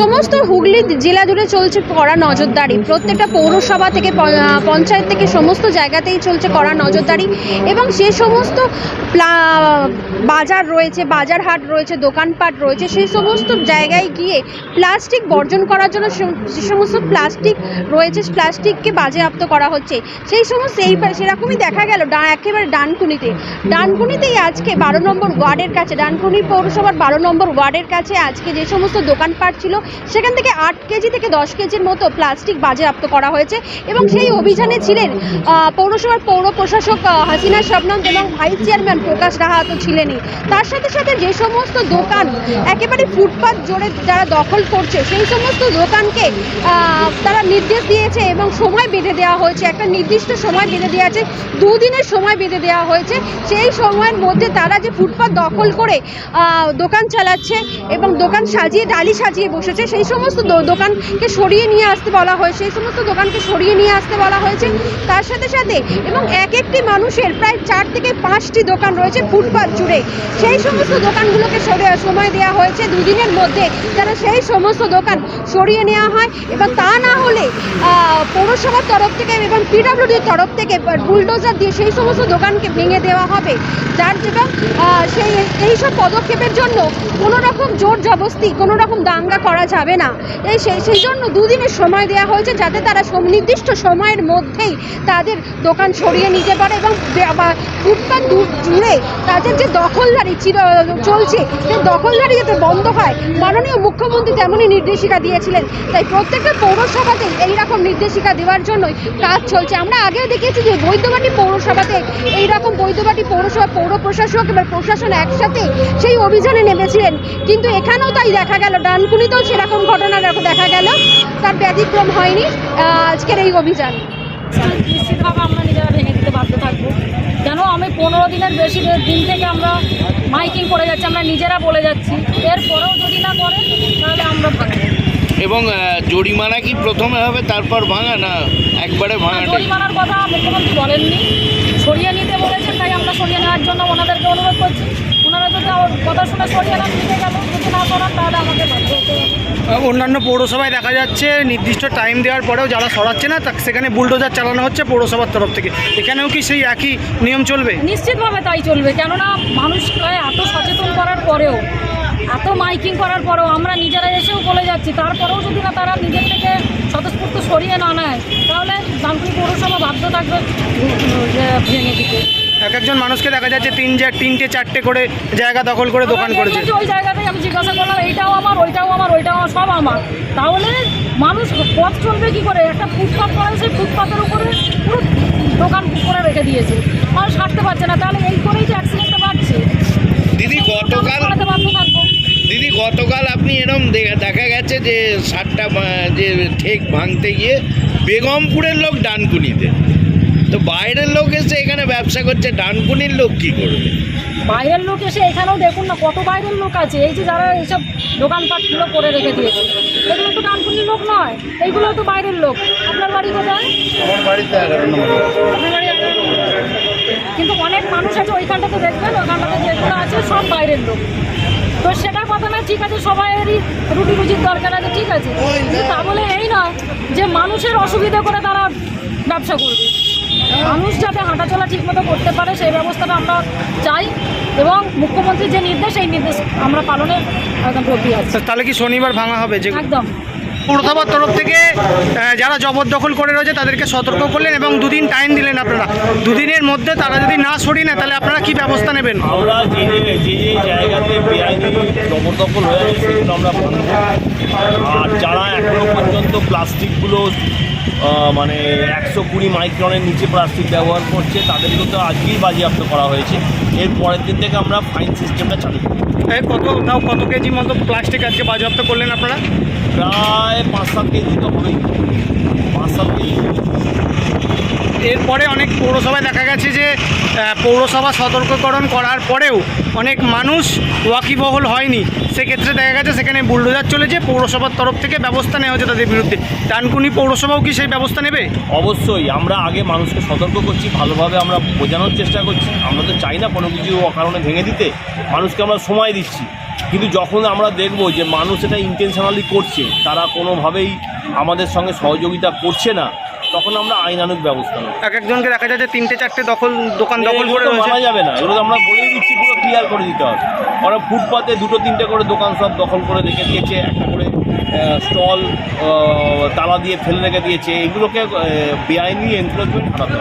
সমস্ত হুগলি জেলা জুড়ে চলছে কড়া নজরদারি। প্রত্যেকটা পৌরসভা থেকে পঞ্চায়েত থেকে সমস্ত জায়গাতেই চলছে কড়া নজরদারি এবং সে সমস্ত বাজার রয়েছে বাজার হাট রয়েছে, দোকানপাট রয়েছে সেই সমস্ত জায়গায় গিয়ে প্লাস্টিক বর্জন করার জন্য যে সমস্ত প্লাস্টিক রয়েছে, প্লাস্টিককে বাজেয়াপ্ত করা হচ্ছে। সেই সমস্ত এই সেরকমই দেখা গেল একেবারে ডানকুনিতে। ডানকুনিতেই আজকে বারো নম্বর ওয়ার্ডের কাছে, ডানকুনি পৌরসভার বারো নম্বর ওয়ার্ডের কাছে আজকে যে সমস্ত দোকানপাট ছিল। সেখান থেকে আট কেজি থেকে দশ কেজির মতো প্লাস্টিক বাজেয়াপ্ত করা হয়েছে এবং সেই অভিযানে ছিলেন পৌরসভার পৌর প্রশাসক হাসিনা শবনম এবং ভাইস চেয়ারম্যান প্রকাশ রাহা তো ছিলেনই। তার সাথে সাথে যে সমস্ত দোকান একেবারে ফুটপাত জোরে যারা দখল করছে, সেই সমস্ত দোকানকে তারা নির্দেশ দিয়েছে এবং সময় বেঁধে দেওয়া হয়েছে। একটা নির্দিষ্ট সময় বেঁধে দেওয়া আছে, দুদিনের সময় বেঁধে দেওয়া হয়েছে। সেই সময়ের মধ্যে তারা যে ফুটপাত দখল করে দোকান চালাচ্ছে এবং দোকান সাজিয়ে ডালি সাজিয়ে বসেছে। সেই সমস্ত দোকানকে সরিয়ে নিয়ে আসতে বলা হয় সেই সমস্ত দোকানকে সরিয়ে নিয়ে আসতে বলা হয়েছে। তার সাথে সাথে এবং এক একটি মানুষের প্রায় চার থেকে পাঁচটি দোকান রয়েছে ফুটপাত জুড়ে। সেই সমস্ত দোকানগুলোকে সময় দেওয়া হয়েছে দুদিনের মধ্যে যেন সেই সমস্ত দোকান সরিয়ে নেওয়া হয় এবং তা না হলে পৌরসভার তরফ থেকে এবং পিডাব্লিউডির তরফ থেকে বুলডোজার দিয়ে সেই সমস্ত দোকানকে ভেঙে দেওয়া হবে। যার জন্য সেই এইসব পদক্ষেপের জন্য কোনো রকম জোর জবস্তি কোনো রকম দাঙ্গা করা যাবে না। এই সেই জন্য দুদিনের সময় দেওয়া হয়েছে যাতে তারা নির্দিষ্ট সময়ের মধ্যেই তাদের দোকান সরিয়ে নিতে পারে এবং ফুটপাত জুড়ে তাদের যে দখলদারি চলছে সেই দখলদারি যাতে বন্ধ হয়, মাননীয় মুখ্যমন্ত্রী তেমনই নির্দেশিকা দিয়েছিলেন। তাই প্রত্যেকটা পৌরসভাতে এইরকম নির্দেশিকা দেওয়ার জন্যই কাজ চলছে। আমরা আগেও দেখেছি যে বৈদ্যবাটি পৌরসভাতে এইরকম বৈদ্যবাটি পৌরসভা, পৌর প্রশাসক এবং প্রশাসন একসাথে সেই অভিযানে নেমেছিলেন। কিন্তু এখানেও তাই দেখা গেল ডানকুনিতেও সেরকম ঘটনা দেখো- দেখা গেল। তার ব্যতিক্রম হয়নি। আজকের এই অভিযান। নিশ্চিতভাবে আমরা নিজেরা ভেঙে দিতে বাধ্য থাকব। কেন? আমি পনেরো দিনের বেশি দিন থেকে আমরা মাইকিং করে যাচ্ছি আমরা নিজেরা বলে যাচ্ছি। এরপরেও যদি না করে তাহলে আমরা ভাঙবো। এবং জরিমানা কি প্রথমে হবে তারপর ভাঙা না একবারে ভাঙা জরিমানার কথা মুখ্যমন্ত্রী বলেননি। সরিয়ে নিতে বলেছেন তাই আমরা সরিয়ে নেওয়ার জন্য ওনাদেরকে অনুরোধ করছি। ওনারা যদি আমার কথা শুনে সরিয়ে নিতে গেল। যদি না করান তাহলে আমাকে অন্যান্য পৌরসভায় দেখা যাচ্ছে নির্দিষ্ট টাইম দেওয়ার পরেও যারা সরাচ্ছে না তা সেখানে বুলডোজার চালানো হচ্ছে পৌরসভার তরফ থেকে। এখানেও কি সেই একই নিয়ম চলবে? নিশ্চিতভাবে তাই চলবে। কেননা মানুষকে এত সচেতন করার পরেও এত মাইকিং করার পরেও আমরা নিজেরা এসেও বলে যাচ্ছি তারপরেও যদি না তারা নিজের থেকে স্বতঃস্ফূর্ত সরিয়ে না নেয় তাহলে জামপুরি পৌরসভা বাধ্য থাকবে ভেঙে দিতে। এক একজন মানুষকে দেখা যাচ্ছে তিন যে তিনটে চারটে করে জায়গা দখল করে দোকান করেছে। ওই জায়গাতেই আমি জিজ্ঞাসা করলাম এইটাও আমার ওইটাও আমার ওইটাও আমার সব আমার। তাহলে মানুষ পথ চলবে কি করে? একটা ফুটপাথ করা সেই ফুটপাথের উপরে পুরো দোকান করে রেখে দিয়েছে। মানুষ হাঁটতে পারছে না তাহলে এই করেই যে অ্যাক্সিডেন্টটা বাড়ছে। দিদি গতকাল দিদি গতকাল আপনি এরম দেখা গেছে যে সাতটা যে ঠেক ভাঙতে গিয়ে বেগমপুরের লোক ডানকুনিতে। তো বাইরের লোক এসে এখানে ব্যবসা করছে ডানকুনির লোক কি করবে? বাইরের লোক এসে এখানেও দেখুন না কত বাইরের লোক আছে। এই যে যারা এইসব দোকানপাটগুলো করে রেখে দিয়েছে এগুলো তো ডানকুনির লোক নয় এইগুলো তো বাইরের লোক। আপনার বাড়ি কোথায়? আমার বাড়িতে আপনার বাড়ি কিন্তু অনেক মানুষ আছে ওইখানটাতে দেখবেন ওইখানটাতে যেগুলো আছে সব বাইরের লোক। তো সেটা কথা না ঠিক আছে সবাইয়েরই রুটি রুজির দরকার আছে ঠিক আছে। কিন্তু তা বলে এই নয় যে মানুষের অসুবিধা করে তারা ব্যবসা করবে। মানুষ যাতে হাঁটাচলা ঠিকমতো করতে পারে সেই ব্যবস্থাটা আমরা চাই এবং মুখ্যমন্ত্রীর যে নির্দেশ এই নির্দেশ আমরা পালনের একদম তাহলে কি শনিবার ভাঙা হবে? যে একদম। পৌরসভার তরফ থেকে যারা জবরদখল করে রয়েছে তাদেরকে সতর্ক করলেন এবং দুদিন টাইম দিলেন আপনারা। দুদিনের মধ্যে তারা যদি না সরিয়ে নেয় তাহলে আপনারা কি ব্যবস্থা নেবেন? আমরা যে যে যে যে জায়গাতে জবরদখল হয়ে আছে সেগুলো আমরা আর যারা এখনও প্লাস্টিকগুলো মানে একশো কুড়ি মাইক্রনের নিচে প্লাস্টিক ব্যবহার করছে তাদেরকে তো আজকেই বাজেয়াপ্ত করা হয়েছে। এর পরের দিন থেকে আমরা ফাইন সিস্টেমটা চালু করি। কত তাও কত কেজি মতো প্লাস্টিক আজকে বাজেয়াপ্ত করলেন আপনারা? প্রায় পাঁচ সাত কেজি তো হবেই। পাঁচ সাত কেজি। এরপরে অনেক পৌরসভায় দেখা গেছে যে পৌরসভা সতর্ককরণ করার পরেও অনেক মানুষ ওয়াকিবহল হয়নি। সেক্ষেত্রে দেখা গেছে সেখানে বুলডোজার চলেছে পৌরসভার তরফ থেকে ব্যবস্থা নেওয়া হচ্ছে তাদের বিরুদ্ধে। ডানকুনি পৌরসভাও কি সেই ব্যবস্থা নেবে? অবশ্যই আমরা আগে মানুষকে সতর্ক করছি ভালোভাবে আমরা বোঝানোর চেষ্টা করছি। আমরা তো চাই না কোনো কিছু অকারণে ভেঙে দিতে মানুষকে আমরা সময় দিচ্ছি। কিন্তু যখন আমরা দেখব যে মানুষ এটা ইন্টেনশনালি করছে তারা কোনোভাবেই আমাদের সঙ্গে সহযোগিতা করছে না তখন আমরা আইনানুক ব্যবস্থা নেব। এক একজনকে দেখা যায় যে তিনটে চারটে দখল দোকান দখল করে মানা যাবে না। এগুলো আমরা বলেই দিচ্ছি পুরো ক্লিয়ার করে দিতে হবে। ওরা ফুটপাতে দুটো তিনটে করে দোকান সব দখল করে রেখে দিয়েছে একটা করে স্টল তালা দিয়ে ফেলে রেখে দিয়েছে। এগুলোকে বেআইনি এনক্রোচমেন্ট হবে।